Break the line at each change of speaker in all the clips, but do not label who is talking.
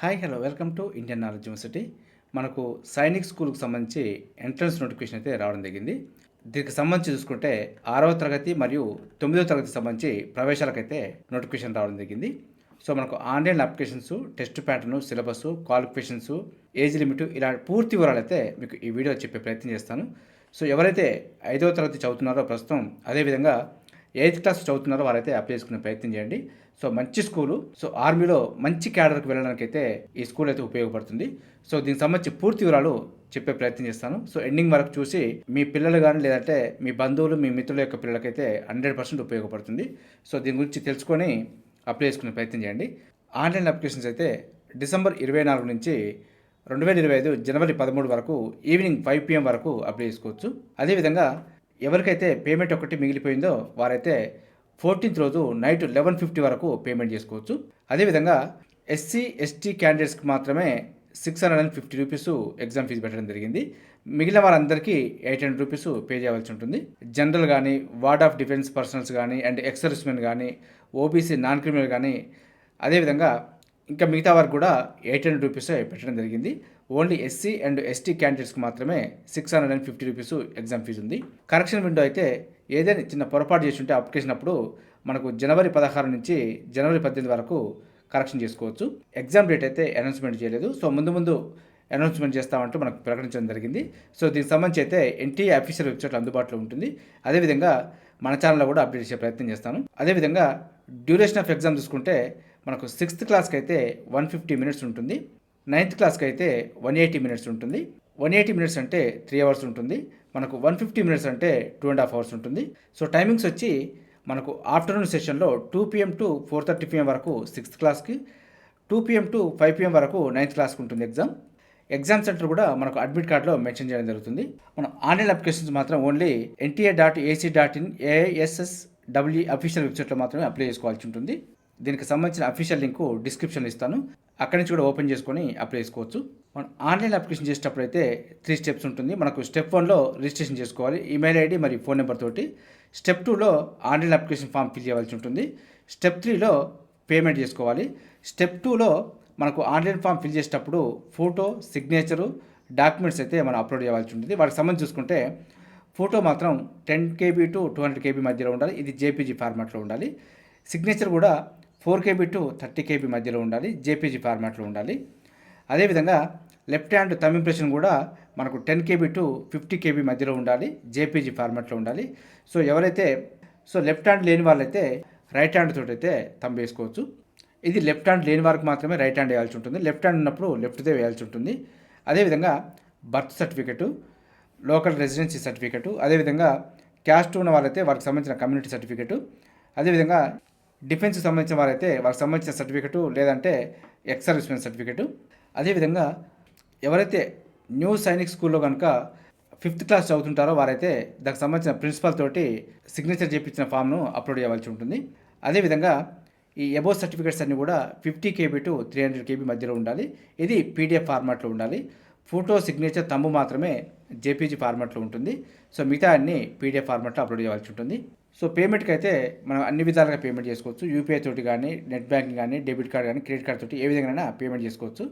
hi hello welcome to Indian knowledge university మనకు సైనిక్ స్కూల్కి సంబంధించి ఎంట్రన్స్ నోటిఫికేషన్ అయితే రావడం జరిగింది దీనికి సంబంధించి చూసుకుంటే ఆరవ తరగతి మరియు తొమ్మిదవ తరగతి సంబంధించి ప్రవేశాలకైతే నోటిఫికేషన్ రావడం జరిగింది సో మనకు online applications test pattern syllabus qualifications age limit ఇలా పూర్తి వివరాలు అయితే మీకు ఈ వీడియో చెప్పే ప్రయత్నం చేస్తాను సో ఎవరైతే ఐదవ తరగతి చదువుతున్నారో ప్రస్తుతం అదేవిధంగా ఎయిత్ క్లాస్ చదువుతున్నారో వారైతే అప్లై చేసుకునే ప్రయత్నం చేయండి సో మంచి స్కూలు సో ఆర్మీలో మంచి క్యాడర్కి వెళ్ళడానికి అయితే ఈ స్కూల్ అయితే ఉపయోగపడుతుంది సో దీనికి సంబంధించి పూర్తి వివరాలు చెప్పే ప్రయత్నం చేస్తాను సో ఎండింగ్ వరకు చూసి మీ పిల్లలు కానీ లేదంటే మీ బంధువులు మీ మిత్రుల యొక్క పిల్లలకైతే హండ్రెడ్ పర్సెంట్ ఉపయోగపడుతుంది సో దీని గురించి తెలుసుకొని అప్లై చేసుకునే ప్రయత్నం చేయండి ఆన్లైన్ అప్లికేషన్స్ అయితే డిసెంబర్ ఇరవై నాలుగు నుంచి రెండు వేల ఇరవై ఐదు జనవరి పదమూడు వరకు ఈవినింగ్ ఫైవ్ పిఎం వరకు అప్లై చేసుకోవచ్చు అదేవిధంగా ఎవరికైతే పేమెంట్ ఒకటి మిగిలిపోయిందో వారైతే ఫోర్టీన్త్ రోజు నైట్ లెవెన్ ఫిఫ్టీ వరకు పేమెంట్ చేసుకోవచ్చు అదేవిధంగా ఎస్సీ ఎస్టీ క్యాండిడేట్స్కి మాత్రమే six hundred and fifty rupees exam fee పెట్టడం జరిగింది మిగిలిన వారందరికీ ఎయిట్ హండ్రెడ్ రూపీస్ పే చేయవలసి ఉంటుంది జనరల్ కానీ వార్డ్ ఆఫ్ డిఫెన్స్ పర్సనల్స్ కానీ అండ్ ఎక్సర్విస్మెన్ కానీ ఓబీసీ నాన్ క్రిమినల్ కానీ అదేవిధంగా ఇంకా మిగతా వారికి కూడా ఎయిట్ హండ్రెడ్ రూపీసే పెట్టడం జరిగింది ఓన్లీ ఎస్సీ అండ్ ఎస్టీ క్యాండిడేట్స్కి మాత్రమే six hundred and fifty rupees exam fee ఉంది కరెక్షన్ విండో అయితే ఏదైనా చిన్న పొరపాటు చేసి ఉంటే అప్లికేషన్ అప్పుడు మనకు జనవరి పదహారు నుంచి జనవరి పద్దెనిమిది వరకు కరెక్షన్ చేసుకోవచ్చు ఎగ్జామ్ డేట్ అయితే అనౌన్స్మెంట్ చేయలేదు సో ముందు ముందు అనౌన్స్మెంట్ చేస్తామంటూ మనకు ప్రకటించడం జరిగింది సో దీనికి సంబంధించి అయితే ఎన్టీఏ అఫీషియల్ వెబ్సైట్ అందుబాటులో ఉంటుంది అదేవిధంగా మన ఛానల్లో కూడా అప్డేట్ చేసే ప్రయత్నం చేస్తాను అదేవిధంగా డ్యూరేషన్ ఆఫ్ ఎగ్జామ్ చూసుకుంటే మనకు సిక్స్త్ క్లాస్కి అయితే వన్ ఫిఫ్టీ మినిట్స్ ఉంటుంది నైన్త్ క్లాస్కి అయితే వన్ ఎయిటీ మినిట్స్ ఉంటుంది వన్ ఎయిటీ మినిట్స్ అంటే త్రీ అవర్స్ ఉంటుంది మనకు వన్ ఫిఫ్టీ మినిట్స్ అంటే టూ అండ్ హాఫ్ అవర్స్ ఉంటుంది సో టైమింగ్స్ వచ్చి మనకు ఆఫ్టర్నూన్ సెషన్లో two PM to four thirty PM వరకు సిక్స్త్ క్లాస్కి two PM to five PM వరకు నైన్త్ క్లాస్కి ఉంటుంది ఎగ్జామ్ ఎగ్జామ్ సెంటర్ కూడా మనకు అడ్మిట్ కార్డులో మెన్షన్ చేయడం జరుగుతుంది మనం ఆన్లైన్ అప్లికేషన్స్ మాత్రం only NTA dot AC dot in ASS W official వెబ్సైట్లో మాత్రమే అప్లై చేసుకోవాల్సి ఉంటుంది దీనికి సంబంధించిన అఫీషియల్ లింక్ డిస్క్రిప్షన్లో ఇస్తాను అక్కడి నుంచి కూడా ఓపెన్ చేసుకొని అప్లై చేసుకోవచ్చు మనం ఆన్లైన్ అప్లికేషన్ చేసేటప్పుడు అయితే త్రీ స్టెప్స్ ఉంటుంది మనకు స్టెప్ వన్లో రిజిస్ట్రేషన్ చేసుకోవాలి ఈమెయిల్ ఐడి మరియు ఫోన్ నెంబర్ తోటి స్టెప్ టూలో ఆన్లైన్ అప్లికేషన్ ఫామ్ ఫిల్ చేయవలసి ఉంటుంది స్టెప్ త్రీలో పేమెంట్ చేసుకోవాలి స్టెప్ టూలో మనకు ఆన్లైన్ ఫామ్ ఫిల్ చేసేటప్పుడు ఫోటో సిగ్నేచరు డాక్యుమెంట్స్ అయితే మనం అప్లోడ్ చేయవలసి ఉంటుంది వాటికి సంబంధించి చూసుకుంటే ఫోటో మాత్రం ten KB to two hundred KB మధ్యలో ఉండాలి ఇది జేపీజీ ఫార్మాట్లో ఉండాలి సిగ్నేచర్ కూడా four KB to thirty KB మధ్యలో ఉండాలి జేపీజీ ఫార్మాట్లో ఉండాలి అదేవిధంగా లెఫ్ట్ హ్యాండ్ థమ్ ఇంప్రెషన్ కూడా మనకు ten KB to fifty KB మధ్యలో ఉండాలి జేపీజీ ఫార్మాట్లో ఉండాలి సో ఎవరైతే సో లెఫ్ట్ హ్యాండ్ లేని వాళ్ళైతే రైట్ హ్యాండ్ తోటి అయితే థమ్ వేసుకోవచ్చు ఇది లెఫ్ట్ హ్యాండ్ లేని వారికి మాత్రమే రైట్ హ్యాండ్ వేయాల్సి ఉంటుంది లెఫ్ట్ హ్యాండ్ ఉన్నప్పుడు లెఫ్ట్దే వేయాల్సి ఉంటుంది అదేవిధంగా birth certificate local residency certificate అదేవిధంగా క్యాస్ట్ ఉన్న వాళ్ళైతే వారికి సంబంధించిన కమ్యూనిటీ సర్టిఫికెట్ అదేవిధంగా డిఫెన్స్కి సంబంధించిన వారైతే వారికి సంబంధించిన సర్టిఫికెట్ లేదంటే ఎక్స్ సర్వీస్మెన్ సర్టిఫికేటు అదేవిధంగా ఎవరైతే న్యూ సైనిక్ స్కూల్లో కనుక ఫిఫ్త్ క్లాస్ చదువుతుంటారో వారైతే దానికి సంబంధించిన ప్రిన్సిపల్ తోటి సిగ్నేచర్ చేయించిన ఫామ్ను అప్లోడ్ చేయవలసి ఉంటుంది అదేవిధంగా ఈ ఎబో సర్టిఫికేట్స్ అన్నీ కూడా fifty KB to three hundred KB మధ్యలో ఉండాలి ఇది పీడిఎఫ్ ఫార్మాట్లో ఉండాలి ఫోటో సిగ్నేచర్ తమ్ము మాత్రమే జేపీజీ ఫార్మాట్లో ఉంటుంది సో మిగతా అన్ని పీడిఎఫ్ ఫార్మాట్లో అప్లోడ్ చేయవలసి ఉంటుంది సో పేమెంట్కి అయితే మనం అన్ని విధాలుగా పేమెంట్ చేసుకోవచ్చు యూపీఐ తోటి కానీ నెట్ బ్యాంకింగ్ కానీ డెబిట్ కార్డ్ కానీ క్రెడిట్ కార్డ్ తోటి ఏ విధంగానైనా పేమెంట్ చేసుకోవచ్చు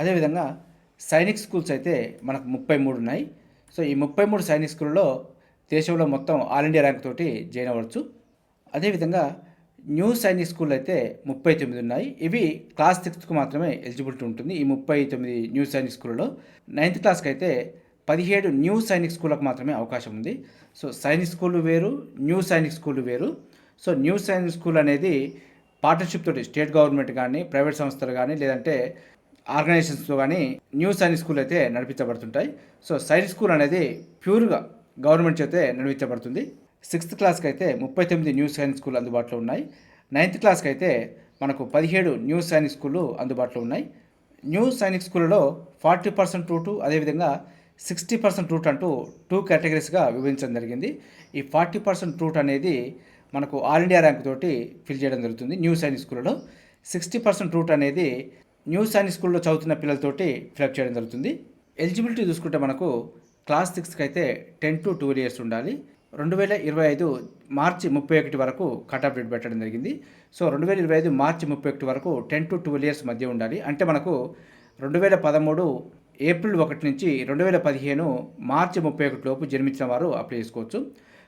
అదేవిధంగా సైనిక్ స్కూల్స్ అయితే మనకు ముప్పై మూడు ఉన్నాయి సో ఈ ముప్పై మూడు సైనిక్ స్కూల్లో దేశంలో మొత్తం ఆల్ ఇండియా ర్యాంక్ తోటి జాయిన్ అవ్వచ్చు అదేవిధంగా న్యూ సైనిక్ స్కూల్ అయితే ముప్పై తొమ్మిది ఉన్నాయి ఇవి క్లాస్ సిక్స్త్కు మాత్రమే ఎలిజిబిలిటీ ఉంటుంది ఈ ముప్పై తొమ్మిది న్యూ సైనిక్ స్కూల్లో నైన్త్ క్లాస్కి అయితే పదిహేడు న్యూ సైనిక్ స్కూళ్ళకు మాత్రమే అవకాశం ఉంది సో సైనిక్ స్కూల్ వేరు న్యూ సైనిక్ స్కూల్ వేరు సో న్యూ సైనిక్ స్కూల్ అనేది పార్ట్నర్షిప్ తోటి స్టేట్ గవర్నమెంట్ కానీ ప్రైవేట్ సంస్థలు కానీ లేదంటే ఆర్గనైజేషన్స్తో కానీ న్యూ సైనిక్ స్కూల్ అయితే నడిపించబడుతుంటాయి సో సైనిక్ స్కూల్ అనేది ప్యూర్గా గవర్నమెంట్ చేత నడిపించబడుతుంది సిక్స్త్ క్లాస్కి అయితే ముప్పై తొమ్మిది న్యూ సైనిక్ స్కూల్ అందుబాటులో ఉన్నాయి నైన్త్ క్లాస్కి అయితే మనకు పదిహేడు న్యూ సైనిక్ స్కూళ్ళు అందుబాటులో ఉన్నాయి న్యూ సైనిక్ స్కూళ్ళలో ఫార్టీ పర్సెంట్ టూ టూ అదేవిధంగా సిక్స్టీ పర్సెంట్ రూట్ అంటూ టూ కేటగిరీస్గా విభజించడం జరిగింది ఈ ఫార్టీ పర్సెంట్ రూట్ అనేది మనకు ఆల్ ఇండియా ర్యాంక్ తోటి ఫిల్ చేయడం జరుగుతుంది న్యూ సైన్స్ స్కూల్లో సిక్స్టీ పర్సెంట్ రూట్ అనేది న్యూ సైన్స్ స్కూల్లో చదువుతున్న పిల్లలతోటి ఫిలప్ చేయడం జరుగుతుంది ఎలిజిబిలిటీ చూసుకుంటే మనకు క్లాస్ సిక్స్కి అయితే టెన్ టు టూ ఇయర్స్ ఉండాలి రెండు వేల ఇరవై ఐదు మార్చి ముప్పై ఒకటి వరకు కట్ ఆఫ్ డేట్ పెట్టడం జరిగింది సో రెండు వేల ఇరవై ఐదు మార్చి ముప్పై ఒకటి వరకు టెన్ టు ట్వెల్వ్ ఇయర్స్ మధ్య ఉండాలి అంటే మనకు రెండు వేల పదమూడు ఏప్రిల్ ఒకటి నుంచి రెండు వేల పదిహేను మార్చి ముప్పై ఒకటి లోపు జన్మించిన వారు అప్లై చేసుకోవచ్చు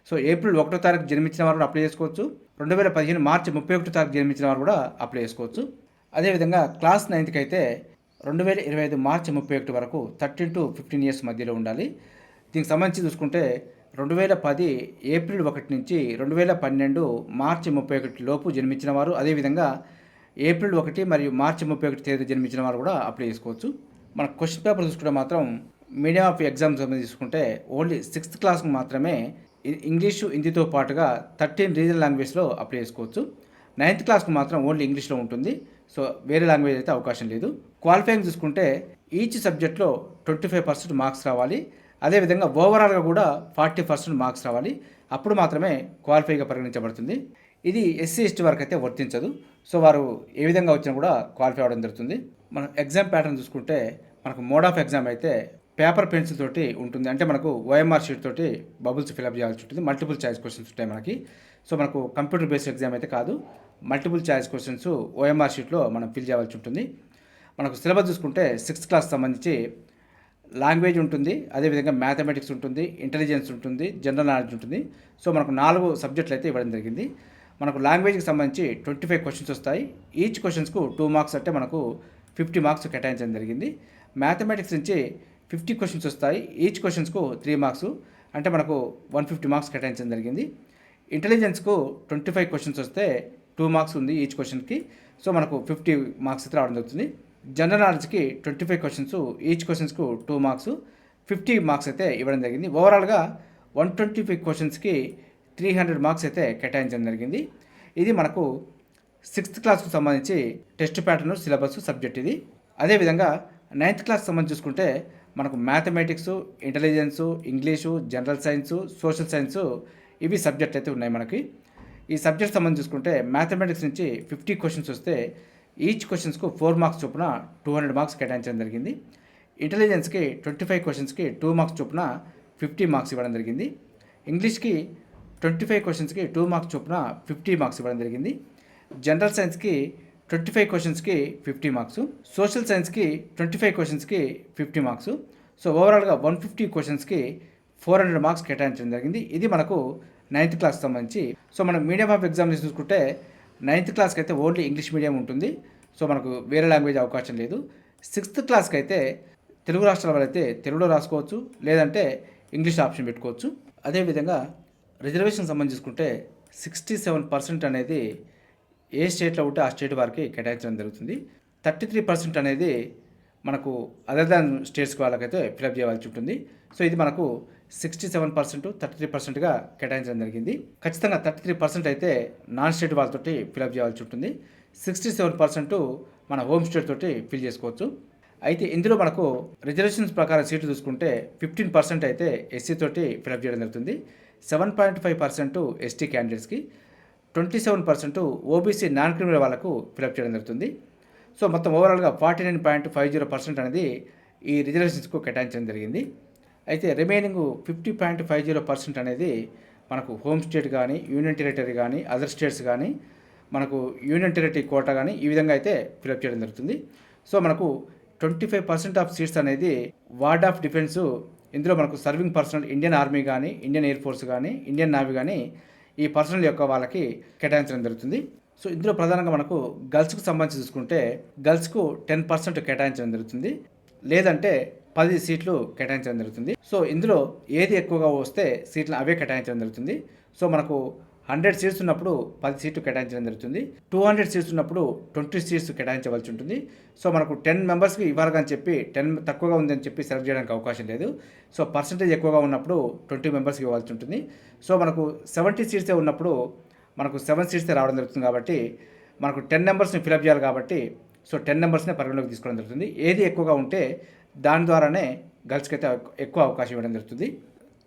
సో ఏప్రిల్ ఒకటో తారీఖు జన్మించిన వారు కూడా అప్లై చేసుకోవచ్చు రెండు వేల పదిహేను మార్చి ముప్పై ఒకటో తారీఖు జన్మించిన వారు కూడా అప్లై చేసుకోవచ్చు అదేవిధంగా క్లాస్ నైన్త్కి అయితే రెండు వేల ఇరవై ఐదు మార్చి ముప్పై ఒకటి వరకు థర్టీన్ టు ఫిఫ్టీన్ ఇయర్స్ మధ్యలో ఉండాలి దీనికి సంబంధించి చూసుకుంటే రెండు వేల పది ఏప్రిల్ ఒకటి నుంచి రెండు వేల పన్నెండు మార్చి ముప్పై ఒకటి లోపు జన్మించిన వారు అదేవిధంగా ఏప్రిల్ ఒకటి మరియు మార్చి ముప్పై ఒకటి తేదీ జన్మించిన వారు కూడా అప్లై చేసుకోవచ్చు మన క్వశ్చన్ పేపర్ చూసుకుంటే మాత్రం మీడియం ఆఫ్ ఎగ్జామ్స్ తీసుకుంటే ఓన్లీ సిక్స్త్ క్లాస్కి మాత్రమే ఇంగ్లీషు హిందీతో పాటుగా థర్టీన్ రీజనల్ లాంగ్వేజ్లో అప్లై చేసుకోవచ్చు నైన్త్ క్లాస్కి మాత్రం ఓన్లీ ఇంగ్లీష్లో ఉంటుంది సో వేరే లాంగ్వేజ్ అయితే అవకాశం లేదు క్వాలిఫైయింగ్ చూసుకుంటే ఈచ్ సబ్జెక్ట్లో ట్వంటీ ఫైవ్ పర్సెంట్ మార్క్స్ రావాలి అదేవిధంగా ఓవరాల్గా కూడా ఫార్టీ పర్సెంట్ మార్క్స్ రావాలి అప్పుడు మాత్రమే క్వాలిఫైగా పరిగణించబడుతుంది ఇది ఎస్సీ ఎస్టీ వరకు అయితే వర్తించదు సో వారు ఏ విధంగా వచ్చినా కూడా క్వాలిఫై అవ్వడం జరుగుతుంది మనం ఎగ్జామ్ ప్యాటర్న్ చూసుకుంటే మనకు మోడ్ ఆఫ్ ఎగ్జామ్ అయితే పేపర్ పెన్సిల్ తోటి ఉంటుంది అంటే మనకు ఓఎంఆర్ షీట్ తోటి బబుల్స్ ఫిలప్ చేయాల్సి ఉంటుంది మల్టిపుల్ ఛాయిస్ క్వశ్చన్స్ ఉంటాయి మనకి సో మనకు కంప్యూటర్ బేస్డ్ ఎగ్జామ్ అయితే కాదు మల్టిపుల్ ఛాయిస్ క్వశ్చన్స్ ఓఎంఆర్ షీట్లో మనం ఫిల్ చేయాల్సి ఉంటుంది మనకు సిలబస్ చూసుకుంటే సిక్స్త్ క్లాస్ సంబంధించి లాంగ్వేజ్ ఉంటుంది అదేవిధంగా మ్యాథమెటిక్స్ ఉంటుంది ఇంటెలిజెన్స్ ఉంటుంది జనరల్ నాలెడ్జ్ ఉంటుంది సో మనకు నాలుగు సబ్జెక్టులు అయితే ఇవ్వడం జరిగింది మనకు లాంగ్వేజ్కి సంబంధించి ట్వంటీ ఫైవ్ క్వశ్చన్స్ వస్తాయి ఈచ్ క్వశ్చన్స్కు టూ మార్క్స్ అంటే మనకు ఫిఫ్టీ మార్క్స్ కేటాయించడం జరిగింది మ్యాథమెటిక్స్ నుంచి ఫిఫ్టీ క్వశ్చన్స్ వస్తాయి ఈచ్ క్వశ్చన్స్కు త్రీ మార్క్స్ అంటే మనకు వన్ ఫిఫ్టీ మార్క్స్ కేటాయించడం జరిగింది ఇంటెలిజెన్స్కు ట్వంటీ ఫైవ్ క్వశ్చన్స్ వస్తే టూ మార్క్స్ ఉంది ఈచ్ క్వశ్చన్కి సో మనకు ఫిఫ్టీ మార్క్స్ అయితే రావడం జరుగుతుంది జనరల్ నాలెడ్జ్కి ట్వంటీ ఫైవ్ క్వశ్చన్స్ ఈచ్ క్వశ్చన్స్కు టూ మార్క్స్ ఫిఫ్టీ మార్క్స్ అయితే ఇవ్వడం జరిగింది ఓవరాల్గా వన్ ట్వంటీ ఫైవ్ క్వశ్చన్స్కి త్రీ హండ్రెడ్ మార్క్స్ అయితే కేటాయించడం జరిగింది ఇది మనకు సిక్స్త్ క్లాస్కు సంబంధించి టెస్ట్ ప్యాటర్న్ సిలబస్ సబ్జెక్ట్ ఇది అదేవిధంగా నైన్త్ క్లాస్ సంబంధించి చూసుకుంటే మనకు mathematics intelligence English general science social science ఇవి సబ్జెక్ట్ అయితే ఉన్నాయి మనకి ఈ సబ్జెక్ట్ సంబంధించి చూసుకుంటే మ్యాథమెటిక్స్ నుంచి ఫిఫ్టీ క్వశ్చన్స్ వస్తే ఈచ్ క్వశ్చన్స్కు ఫోర్ మార్క్స్ చొప్పున టూ హండ్రెడ్ మార్క్స్ కేటాయించడం జరిగింది ఇంటెలిజెన్స్కి ట్వంటీ ఫైవ్ క్వశ్చన్స్కి టూ మార్క్స్ చొప్పున ఫిఫ్టీ మార్క్స్ ఇవ్వడం జరిగింది ఇంగ్లీష్కి ట్వంటీ ఫైవ్ క్వశ్చన్స్కి టూ మార్క్స్ చొప్పున ఫిఫ్టీ మార్క్స్ ఇవ్వడం జరిగింది జనరల్ సైన్స్కి ట్వంటీ ఫైవ్ క్వశ్చన్స్కి ఫిఫ్టీ మార్క్స్ సోషల్ సైన్స్కి ట్వంటీ ఫైవ్ క్వశ్చన్స్కి ఫిఫ్టీ మార్క్స్ సో ఓవరాల్గా వన్ ఫిఫ్టీ క్వశ్చన్స్కి ఫోర్ హండ్రెడ్ మార్క్స్ కేటాయించడం జరిగింది ఇది మనకు నైన్త్ క్లాస్ సంబంధించి సో మనం మీడియం ఆఫ్ ఎగ్జామ్స్ చూసుకుంటే నైన్త్ క్లాస్కి అయితే ఓన్లీ ఇంగ్లీష్ మీడియం ఉంటుంది సో మనకు వేరే లాంగ్వేజ్ అవకాశం లేదు సిక్స్త్ క్లాస్కి అయితే తెలుగు రాష్ట్రాల అయితే తెలుగులో రాసుకోవచ్చు లేదంటే ఇంగ్లీష్ ఆప్షన్ పెట్టుకోవచ్చు అదేవిధంగా రిజర్వేషన్ సంబంధించుకుంటే సిక్స్టీ సెవెన్ పర్సెంట్ అనేది ఏ స్టేట్లో ఉంటే ఆ స్టేట్ వారికి కేటాయించడం జరుగుతుంది థర్టీ త్రీ పర్సెంట్ అనేది మనకు అదర్ దాన్ స్టేట్స్ వాళ్ళకైతే ఫిలప్ చేయవలసి ఉంటుంది సో ఇది మనకు sixty seven percent thirty three పర్సెంట్గా కేటాయించడం జరిగింది ఖచ్చితంగా థర్టీ త్రీ పర్సెంట్ అయితే నాన్ స్టేట్ వాళ్ళతోటి ఫిలప్ చేయాల్సి ఉంటుంది సిక్స్టీ సెవెన్ పర్సెంట్ మన హోమ్ స్టేట్ తోటి ఫిల్ చేసుకోవచ్చు అయితే ఇందులో మనకు రిజర్వేషన్స్ ప్రకారం సీట్లు చూసుకుంటే ఫిఫ్టీన్ పర్సెంట్ అయితే ఎస్సీ తోటి ఫిలప్ చేయడం జరుగుతుంది seven point five percent ST క్యాండిడేట్స్కి twenty seven percent OBC non criminal వాళ్ళకు ఫిలప్ చేయడం జరుగుతుంది సో మొత్తం ఓవరాల్గా forty nine point five zero percent అనేది ఈ రిజర్వేషన్స్కు కేటాయించడం జరిగింది అయితే remaining fifty point five zero percent అనేది మనకు హోమ్ స్టేట్ కానీ యూనియన్ టెరిటరీ కానీ అదర్ స్టేట్స్ కానీ మనకు యూనియన్ టెరిటరీ కోటా కానీ ఈ విధంగా అయితే ఫిలప్ చేయడం జరుగుతుంది సో మనకు twenty five percent of seats అనేది వార్డ్ ఆఫ్ డిఫెన్స్ ఇందులో మనకు సర్వింగ్ పర్సనల్ ఇండియన్ ఆర్మీ కానీ ఇండియన్ ఎయిర్ ఫోర్స్ కానీ ఇండియన్ నావీ కానీ ఈ పర్సనల్ యొక్క వాళ్ళకి కేటాయించడం జరుగుతుంది సో ఇందులో ప్రధానంగా మనకు గర్ల్స్కు సంబంధించి చూసుకుంటే గర్ల్స్కు టెన్ పర్సెంట్ కేటాయించడం జరుగుతుంది లేదంటే పది సీట్లు కేటాయించడం జరుగుతుంది సో ఇందులో ఏది ఎక్కువగా వస్తే సీట్లు అవే కేటాయించడం జరుగుతుంది సో మనకు హండ్రెడ్ సీట్స్ ఉన్నప్పుడు పది సీట్లు కేటాయించడం జరుగుతుంది టూ హండ్రెడ్ సీట్స్ ఉన్నప్పుడు ట్వంటీ సీట్స్ కేటాయించవలసి ఉంటుంది సో మనకు టెన్ మెంబర్స్కి ఇవ్వాలని చెప్పి టెన్ తక్కువగా ఉందని చెప్పి సెలెక్ట్ చేయడానికి అవకాశం లేదు సో పర్సంటేజ్ ఎక్కువగా ఉన్నప్పుడు ట్వంటీ మెంబర్స్కి ఇవ్వాల్సి ఉంటుంది సో మనకు సెవెంటీ సీట్సే ఉన్నప్పుడు మనకు సెవెన్ సీట్సే రావడం జరుగుతుంది కాబట్టి మనకు టెన్ నెంబర్స్ని ఫిలప్ చేయాలి కాబట్టి సో టెన్ నెంబర్స్నే పరిగణలోకి తీసుకోవడం జరుగుతుంది ఏది ఎక్కువగా ఉంటే దాని ద్వారానే గర్ల్స్కి అయితే ఎక్కువ అవకాశం ఇవ్వడం జరుగుతుంది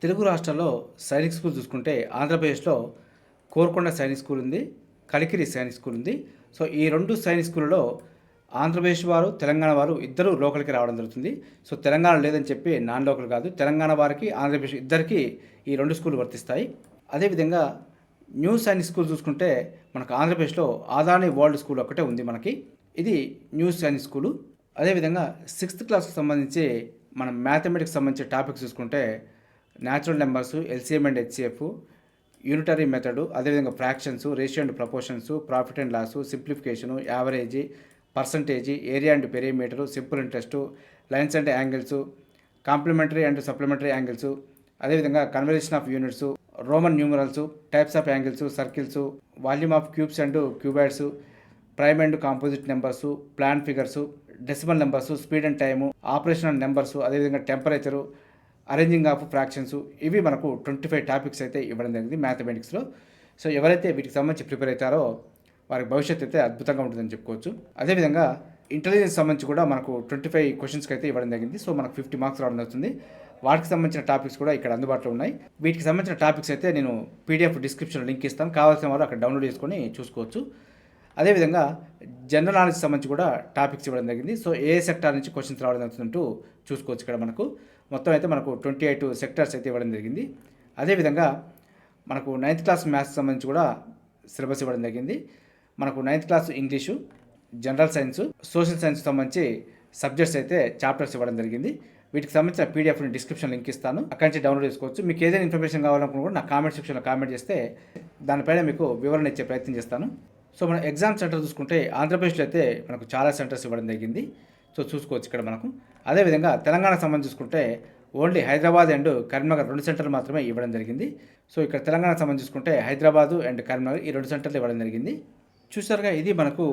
తెలుగు రాష్ట్రాల్లో సైనిక్ స్కూల్ చూసుకుంటే ఆంధ్రప్రదేశ్లో కోరుకొండ సైనిక్ స్కూల్ ఉంది కలికిరి సైనిక్ స్కూల్ ఉంది సో ఈ రెండు సైనిక్ స్కూల్లో ఆంధ్రప్రదేశ్ వారు తెలంగాణ వారు ఇద్దరు లోకల్కి రావడం జరుగుతుంది సో తెలంగాణ లేదని చెప్పి నాన్ లోకల్ కాదు తెలంగాణ వారికి ఆంధ్రప్రదేశ్ ఇద్దరికి ఈ రెండు స్కూల్ వర్తిస్తాయి అదేవిధంగా న్యూ సైనిక్ స్కూల్ చూసుకుంటే మనకు ఆంధ్రప్రదేశ్లో ఆదాని వరల్డ్ స్కూల్ ఒకటే ఉంది మనకి ఇది న్యూ సైనిక్ స్కూలు అదేవిధంగా సిక్స్త్ క్లాస్కి సంబంధించి మనం మ్యాథమెటిక్స్ సంబంధించి టాపిక్స్ చూసుకుంటే natural numbers LCM and HCF unitary method అదేవిధంగా fractions ratio and proportions profit and loss simplification average percentage area and perimeter simple interest lines and angles complementary and supplementary angles అదేవిధంగా conversation of units Roman numerals types of angles circles volume of cubes and cuboids prime and composite numbers plan figures decimal numbers speed and time operation and numbers అదేవిధంగా temperature arranging of fractions ఇవి మనకు twenty five topics అయితే ఇవ్వడం జరిగింది మ్యాథమెటిక్స్లో so ఎవరైతే వీటికి సంబంధించి prepare అవుతారో వారికి భవిష్యత్తు అయితే అద్భుతంగా ఉంటుందని చెప్పుకోవచ్చు అదేవిధంగా ఇంటెలిజెన్స్ సంబంధించి కూడా మనకు ట్వంటీ ఫైవ్ క్వశ్చన్స్కి అయితే ఇవ్వడం జరిగింది సో మనకు ఫిఫ్టీ మార్క్స్ రావడం జరుగుతుంది వాటికి సంబంధించిన టాపిక్స్ కూడా ఇక్కడ అందుబాటులో ఉన్నాయి వీటికి సంబంధించిన టాపిక్స్ అయితే నేను పీడిఎఫ్ డిస్క్రిప్షన్ లింక్ ఇస్తాను కావాల్సిన వారు అక్కడ డౌన్లోడ్ చేసుకొని చూసుకోవచ్చు అదేవిధంగా జనరల్ నాలెడ్జ్ సంబంధించి కూడా టాపిక్స్ ఇవ్వడం జరిగింది సో ఏ సెక్టార్ నుంచి క్వశ్చన్స్ రావడం జరుగుతుందంటూ చూసుకోవచ్చు ఇక్కడ మనకు మొత్తం అయితే మనకు ట్వంటీ ఎయిట్ సెక్టార్స్ అయితే ఇవ్వడం జరిగింది అదేవిధంగా మనకు నైన్త్ క్లాస్ మ్యాథ్స్ సంబంధించి కూడా సిలబస్ ఇవ్వడం జరిగింది మనకు ninth class English general science social science సంబంధించి సబ్జెక్ట్స్ అయితే చాప్టర్స్ ఇవ్వడం జరిగింది వీటికి సంబంధించిన ని డిస్క్రిప్షన్ లింక్ ఇస్తాను అక్కడి నుంచి డౌన్లోడ్ చేసుకోవచ్చు మీకు ఏదైనా ఇన్ఫర్మేషన్ కావాలనుకున్నా కూడా నా కామెంట్ సెక్షన్లో కామెంట్ చేస్తే దానిపైన మీకు వివరణ ఇచ్చే ప్రయత్నం చేస్తాను సో మన ఎగ్జామ్ సెంటర్ చూసుకుంటే ఆంధ్రప్రదేశ్లో అయితే మనకు చాలా సెంటర్స్ ఇవ్వడం జరిగింది సో చూసుకోవచ్చు ఇక్కడ మనకు అదేవిధంగా తెలంగాణ సంబంధం చూసుకుంటే ఓన్లీ హైదరాబాద్ అండ్ కరీంనగర్ రెండు సెంటర్లు మాత్రమే ఇవ్వడం జరిగింది సో ఇక్కడ తెలంగాణ సంబంధం చూసుకుంటే హైదరాబాదు అండ్ కరీంనగర్ ఈ రెండు సెంటర్లు ఇవ్వడం జరిగింది చూసారుగా ఇది మనకు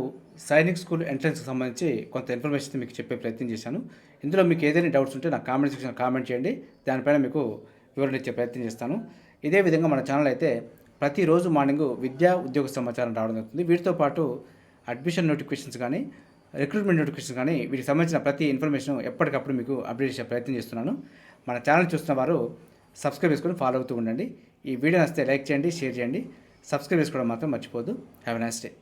సైనిక్ స్కూల్ ఎంట్రన్స్కి సంబంధించి కొంత ఇన్ఫర్మేషన్ మీకు చెప్పే ప్రయత్నం చేశాను ఇందులో మీకు ఏదైనా డౌట్స్ ఉంటే నాకు కామెంట్ సెక్షన్ కామెంట్ చేయండి దానిపైన మీకు వివరణ ఇచ్చే ప్రయత్నం చేస్తాను ఇదే విధంగా మన ఛానల్ అయితే ప్రతిరోజు మార్నింగ్ విద్యా ఉద్యోగ సమాచారం రావడం జరుగుతుంది వీటితో పాటు అడ్మిషన్ నోటిఫికేషన్స్ కానీ రిక్రూట్మెంట్ నోటిఫికేషన్స్ కానీ వీటికి సంబంధించిన ప్రతి ఇన్ఫర్మేషన్ ఎప్పటికప్పుడు మీకు అప్డేట్ చేసే ప్రయత్నం చేస్తున్నాను మన ఛానల్ చూస్తున్న వారు సబ్స్క్రైబ్ చేసుకొని ఫాలో అవుతూ ఉండండి ఈ వీడియో నచ్చితే లైక్ చేయండి షేర్ చేయండి సబ్స్క్రైబ్ చేసుకోవడం మాత్రం మర్చిపోదు హ్యావ్ ఎ నైస్ డే